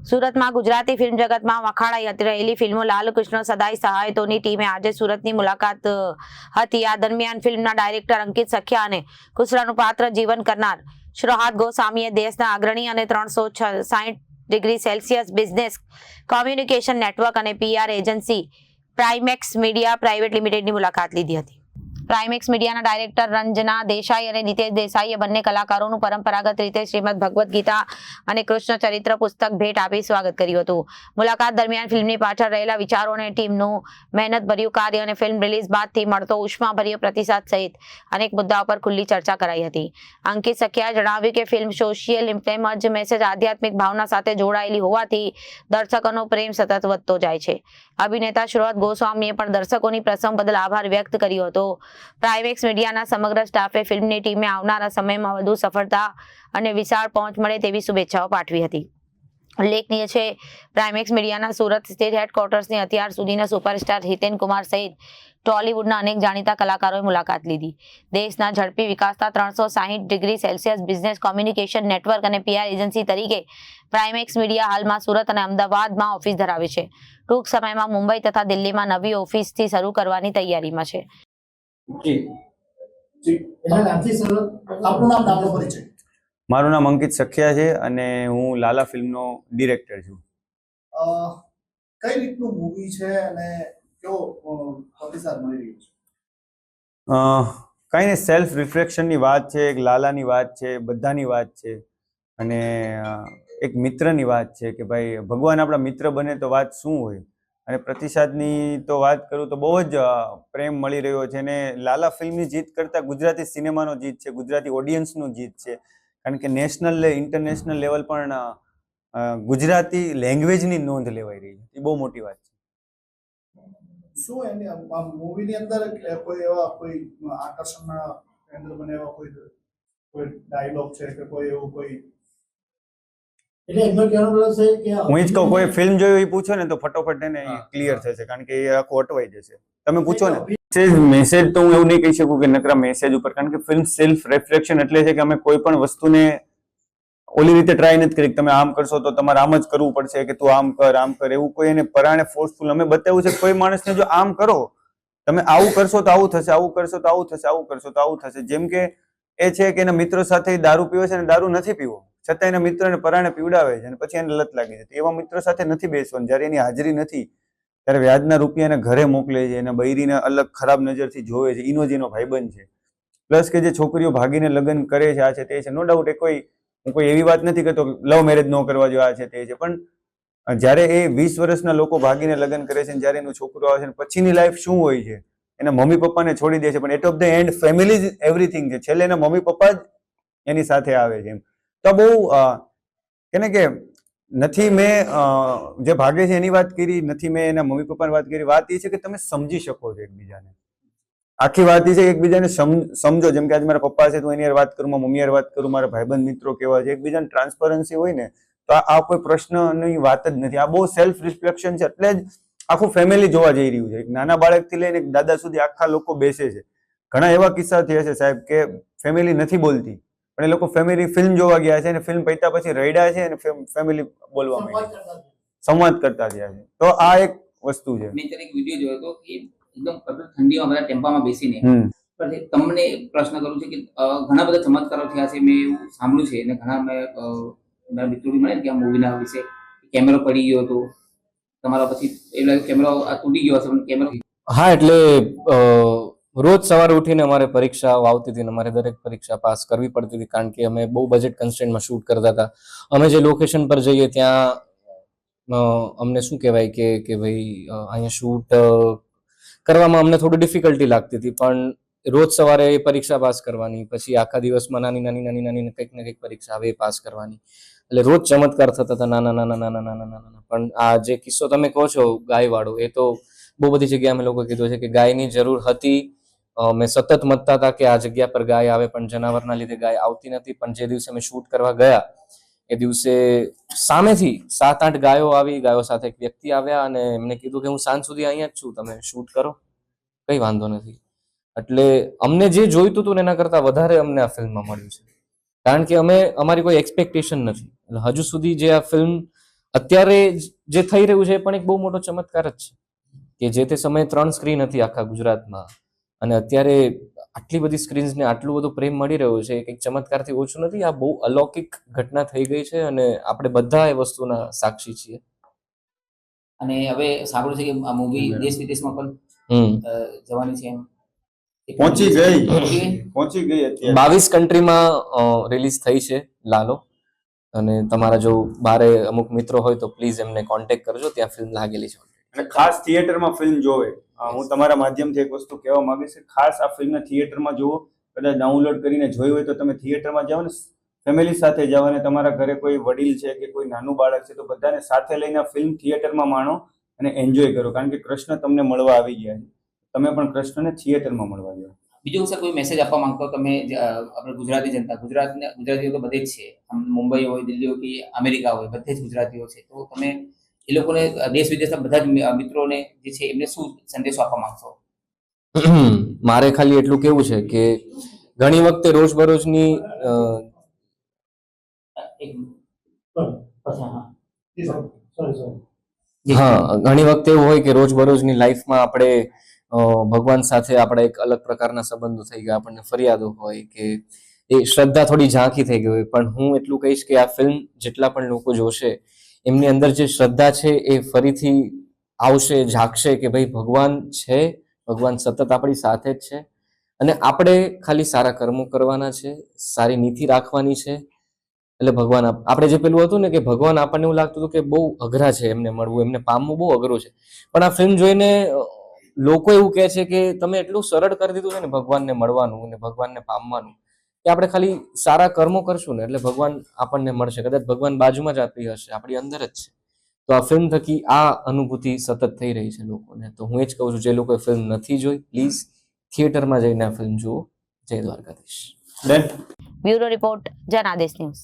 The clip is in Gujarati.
સુરતમાં ગુજરાતી ફિલ્મ જગતમાં વખાણાઈ રહેલી ફિલ્મો લાલકૃષ્ણ સદાય સહાયતોની ટીમે આજે સુરતની મુલાકાત હતી. આ દરમિયાન ફિલ્મના ડાયરેક્ટર અંકિત સખ્યા અને કુસરાનું પાત્ર જીવન કરનાર શ્રોહાદ ગોસ્વામીએ દેશના અગ્રણી અને ત્રણસો સાહીઠ degree Celsius business communication network અને PR agency Primex Media Private લિમિટેડની મુલાકાત લીધી હતી. પ્રાઇમેક્સ મીડિયાના ડાયરેક્ટર રંજના દેસાઈ અને નીતેશ દેસાઈએ બંને કલાકારોનું પરંપરાગત રીતે શ્રીમદ ભગવદ્ ગીતા અને કૃષ્ણ ચરિત્ર પુસ્તક ભેટ આપી સ્વાગત કર્યું હતું. મુલાકાત દરમિયાન ફિલ્મની પાછળ રહેલા વિચારો અને ટીમનું મહેનતભર્યું કાર્ય અને ફિલ્મ રિલીઝ બાદથી મળતો ઉષ્માભર્યો પ્રતિસાદ સહિત અનેક મુદ્દાઓ પર ખુલ્લી ચર્ચા કરાઈ હતી. અંકિત સખિયાએ જણાવ્યું કે ફિલ્મ સોશિયલ તેમજ મેસેજ આધ્યાત્મિક ભાવના સાથે જોડાયેલી હોવાથી દર્શકોનો પ્રેમ સતત વધતો જાય છે. અભિનેતા શ્રોત ગોસ્વામીએ પણ દર્શકોની પ્રસંગ બદલ આભાર વ્યક્ત કર્યો હતો. પ્રાઇમેક્સ મીડિયાના સમગ્ર સ્ટાફે ફિલ્મની ટીમે આવનારા સમયમાં વધુ સફળતા અને વિશાળ પહોંચ મળે તેવી શુભેચ્છાઓ પાઠવી હતી. ઉલ્લેખનીય છે પ્રાઇમેક્સ મીડિયાના સુરત સ્ટેટ હેડક્વાર્ટર્સની અત્યાર સુધીના સુપરસ્ટાર હિતેન કુમાર સહિત ટોલિવૂડના અનેક જાણીતા કલાકારોએ મુલાકાત લીધી. દેશના ઝડપી વિકાસતા ત્રણસો સાહીઠ degree Celsius business communication network અને પીઆર એજન્સી તરીકે પ્રાઇમેક્સ મીડિયા હાલમાં સુરત અને અમદાવાદમાં ઓફિસ ધરાવે છે. ટૂંક સમયમાં મુંબઈ તથા દિલ્હીમાં નવી ઓફિસથી શરૂ કરવાની તૈયારીમાં છે. મારું નામ અંકિત સખિયા છે અને હું લાલા ફિલ્મનો ડિરેક્ટર છું. કઈ રીતનું મૂવી છે અને કેવો અ, પ્રતિસાદ મળી રહ્યો છે? અ, નહીં સેલ્ફ રિફ્લેક્શનની વાત છે એક લાલાની વાત છે બધાની વાત છે. અને એક મિત્રની વાત છે કે ભાઈ ભગવાન આપણા મિત્ર બને તો વાત શું હોય? અને પ્રતિસાદની તો વાત કરું તો બહુ જ પ્રેમ મળી રહ્યો છે અને લાલા ફિલ્મની જીત કરતાં ગુજરાતી સિનેમાનો જીત છે, ગુજરાતી ઓડિયન્સનું જીત છે. કારણ કે નેશનલ ઇન્ટરનેશનલ લેવલ પણ ગુજરાતી લેંગ્વેજની નોંધ લેવાઈ રહી છે. એ બહુ મોટી વાત છે. શું એની મૂવીની અંદર કોઈ એવા કોઈ આકર્ષણના કેન્દ્ર બને એવા કોઈ કોઈ ડાયલોગ છે કે કોઈ એવું કોઈ એટલે એમનો કહેવાનો મતલબ છે કે હું એ જ કહું કોઈ ફિલ્મ જોયું એ પૂછો ને તો ફટોફટ એને ક્લિયર થશે કારણ કે એ આખું અટવાઈ જશે. તમે પૂછો ને. મેસેજ મેસેજ તો હું એવું નહીં કહી શકું કે નકરા મેસેજ ઉપર કારણ કે ફિલ્મ સેલ્ફ રિફ્લેક્શન એટલે છે કે અમે કોઈ પણ વસ્તુને ઓલી રીતે ટ્રાય નથી કરી તમે આમ કરશો તો તમારે આમ જ કરવું પડશે કે તું આમ કર આમ કર. એવું કોઈ એને પરાણે ફોર્સફુલ અમે બતાવ્યું છે કોઈ માણસને જો આમ કરો તમે આવું કરશો તો આવું થશે આવું કરશો તો આવું થશે આવું કરશો તો આવું થશે. જેમ કે એ છે કે એના મિત્રો સાથે દારૂ પીવે છે અને દારૂ નથી પીવો. છતાં એના મિત્રને પરાણે પીવડાવે છે અને પછી એને લત લાગી છે. તો એવા મિત્રો સાથે નથી બેસવાનું. જ્યારે એની હાજરી નથી, ત્યારે વ્યાજના રૂપિયા એને ઘરે મોકલે છે એને બૈરીને અલગ ખરાબ નજરથી જોવે છે. ઈનો જેનો એનો ભાઈબંધ છે. પ્લસ કે જે છોકરીઓ ભાગીને લગ્ન કરે છે, આ છે તે છે. નો ડાઉટ એ કોઈ, હું કોઈ એવી વાત નથી કરતો લવ મેરેજ ન કરવા જો આ છે તે છે. પણ જ્યારે એ વીસ વર્ષના લોકો ભાગીને લગ્ન કરે છે જ્યારે એનું છોકરું આવે છે અને પછીની લાઈફ શું હોય છે? એના મમ્મી પપ્પાને છોડી દે છે. પણ at of the end family જ એવરીથિંગ છે. છેલ્લે એના મમ્મી પપ્પા જ એની સાથે આવે છે એમ. તો બહુ કેને કે નથી મેં જે ભાગે છે એની વાત કરી, નથી મેં એના મમ્મી પપ્પાની વાત કરી. વાત એ છે કે તમે સમજી શકો છો એકબીજાને. આખી વાત એ છે એકબીજાને સમ- સમજો. જેમ કે આજે મારા પપ્પા છે, તો એની વાત કરું, મારા મમ્મી વાત કરું, મારા ભાઈબંધ મિત્રો કેવા છે, એકબીજાને ટ્રાન્સપરન્સી હોય ને, તો આ આ કોઈ પ્રશ્નની વાત જ નથી. આ બહુ સેલ્ફ રિફ્લેક્શન છે. એટલે જ આખું ફેમિલી જોવા જઈ રહ્યું છે. એક નાના બાળકથી લઈને એક દાદા સુધી આખા લોકો બેસે છે. ઘણા એવા કિસ્સા થયા છે સાહેબ, કે ફેમિલી નથી બોલતી. પણ એ લોકો ફેમિલી ફિલ્મ જોવા ગયા છે અને ફિલ્મ પૈતા પછી રડ્યા છે અને ફેમિલી બોલવા માંડી સંવાદ કરતા થયા છે. તો આ એક વસ્તુ છે. મેં એક વીડિયો જોયો હતો કે એકદમ કડક ઠંડીમાં બધા ટેમ્પામાં બેસીને પણ તમને પ્રશ્ન કરું છું કે ઘણા બધા ચમત્કારો થયા છે મેં એવું સાંભળ્યું છે અને ઘણા મેં મારા મિત્રો બી મળે ને કે આ મૂવીના વિશે કેમેરો પડી ગયો હતો. તમારા પછી એ લાગે કેમેરો આ તૂટી ગયો હશે પણ કેમેરો હા એટલે અ, રોજ સવારે ઉઠીને અમારે પરીક્ષાઓ આવતી હતી અમારે દરેક પરીક્ષા પાસ કરવી પડતી હતી કારણ કે અમે બહુ બજેટ કન્સ્ટેન્ટમાં શૂટ કરતા હતા. અમે જે લોકેશન પર જઈએ ત્યાં અમને શું કહેવાય કે કે ભાઈ અહીંયા શૂટ કરવામાં અમને થોડી ડિફિકલ્ટી લાગતી હતી, પણ રોજ સવારે એ પરીક્ષા પાસ કરવાની, પછી આખા દિવસમાં નાની નાની નાની નાની કંઈક ને કંઈક પરીક્ષા આવે એ પાસ કરવાની. એટલે રોજ ચમત્કાર થતા હતા નાના નાના નાના નાના નાના. પણ આ જે કિસ્સો તમે કહો છો ગાયવાળો, એ તો બહુ બધી જગ્યાએ અમે લોકો કીધું છે કે ગાયની જરૂર હતી મેં સતત મતતા હતા કે આ જગ્યા પર ગાય આવે, પણ જનાવરના લીધે ગાય આવતી નથી. પણ જે દિવસે અમે શૂટ કરવા ગયા, એ દિવસે સામેથી સાત આઠ ગાયો આવી, ગાયો સાથે એક વ્યક્તિ આવ્યા અને એમને કીધું કે હું સાંજ સુધી અહીંયા જ છું, તમે શૂટ કરો. કઈ વાંધો નથી. એટલે અમને જે જોઈતું હતું એના કરતાં વધારે અમને આ ફિલ્મમાં મળ્યું છે. કારણ કે અમે, અમારી કોઈ એક્સપેક્ટેશન નથી. એટલે હજુ સુધી જે આ ફિલ્મ, અત્યારે જે થઈ રહ્યું છે એ પણ એક બહુ મોટો ચમત્કાર જ છે. કે જે તે સમયે ત્રણ સ્ક્રીન હતી આખા ગુજરાતમાં અને અત્યારે આટલી બધી સ્ક્રીન્સને આટલું બધું પ્રેમ મળી રહ્યો છે કંઈક ચમત્કારથી ઓછું નથી આ બહુ અલૌકિક ઘટના થઈ ગઈ છે અને આપણે બધા એ વસ્તુના સાક્ષી છીએ. અને હવે સાંભળ્યું છે કે આ મૂવી દેશ વિદેશમાં પણ જવાની છે એમ. એ પહોંચી ગઈ. પહોંચી ગઈ? પહોંચી ગઈ અત્યારે. બાવીસ કન્ટ્રીમાં રિલીઝ થઈ છે લાલો. અને તમારા જો બારે અમુક મિત્રો હોય તો પ્લીઝ એમને કોન્ટેક્ટ કરજો ત્યાં ફિલ્મ લાગેલી છે અને ખાસ થિયેટરમાં ફિલ્મ જોવે. હું તમારા માધ્યમથી એક વસ્તુ કહેવા માંગીશ કે ખાસ આ ફિલ્મને થિયેટરમાં જુઓ. કદાચ ડાઉનલોડ કરીને જોઈ હોય તો તમે થિયેટરમાં જાઓ ને, ફેમિલી સાથે જાઓ અને તમારા ઘરે કોઈ વડીલ છે કે કોઈ નાનું બાળક છે તો બધાને સાથે લઈને ફિલ્મ થિયેટરમાં માણો અને એન્જોય કરો. કારણ કે કૃષ્ણ તમને મળવા આવી ગયા છે. તમે પણ કૃષ્ણને થિયેટરમાં મળવા જાઓ. બીજું સર કોઈ મેસેજ આપવા માંગતો તમે આપણે ગુજરાતી જનતા, ગુજરાતને, ગુજરાતીઓ તો બધે જ છે. મુંબઈ હોય, દિલ્હી હોય કે અમેરિકા હોય, બધે જ ગુજરાતીઓ છે. તો તમે એ લોકોને દેશ વિદેશના બધા જ મિત્રોને જે છે એમને શું સંદેશો આપવા માંગશો? મારે ખાલી એટલું કેવું છે કે ઘણી વખતે રોજબરોજની. હા. ઘણી વખતે એવું હોય કે રોજબરોજની લાઈફમાં આપણે ભગવાન સાથે આપણે એક અલગ પ્રકારના સંબંધો થઈ ગયા આપણને ફરિયાદો હોય કે એ શ્રદ્ધા થોડી ઝાંખી થઈ ગઈ હોય. પણ હું એટલું કહીશ કે આ ફિલ્મ જેટલા પણ લોકો જોશે એમની અંદર જે શ્રદ્ધા છે એ ફરીથી આવશે ઝાકશે કે ભાઈ ભગવાન છે, ભગવાન સતત આપણી સાથે જ છે. અને આપણે ખાલી સારા કર્મો કરવાના છે, સારી નીતિ રાખવાની છે. એટલે ભગવાન આપણે જે પેલું હતું ને કે ભગવાન આપણને એવું લાગતું હતું કે બહુ અઘરા છે એમને મળવું, એમને પામવું બહુ અઘરું છે. પણ આ ફિલ્મ જોઈને લોકો એવું કહે છે કે તમે એટલું સરળ કરી દીધું છે ને ભગવાનને મળવાનું અને ભગવાનને પામવાનું. કે આપણે ખાલી સારા કર્મો કરશું ને એટલે ભગવાન આપણને મળશે. કદાચ ભગવાન બાજુમાં જ આપી હશે, આપણી અંદર જ છે. તો આ ફિલ્મ થકી આ અનુભૂતિ સતત થઈ રહી છે લોકોને. તો હું એ જ કહું છું, જે લોકોએ ફિલ્મ નથી જોઈ પ્લીઝ થિયેટરમાં જઈને આ ફિલ્મ જુઓ. જય Dwarkadhish. Bureau report, Janadesh news.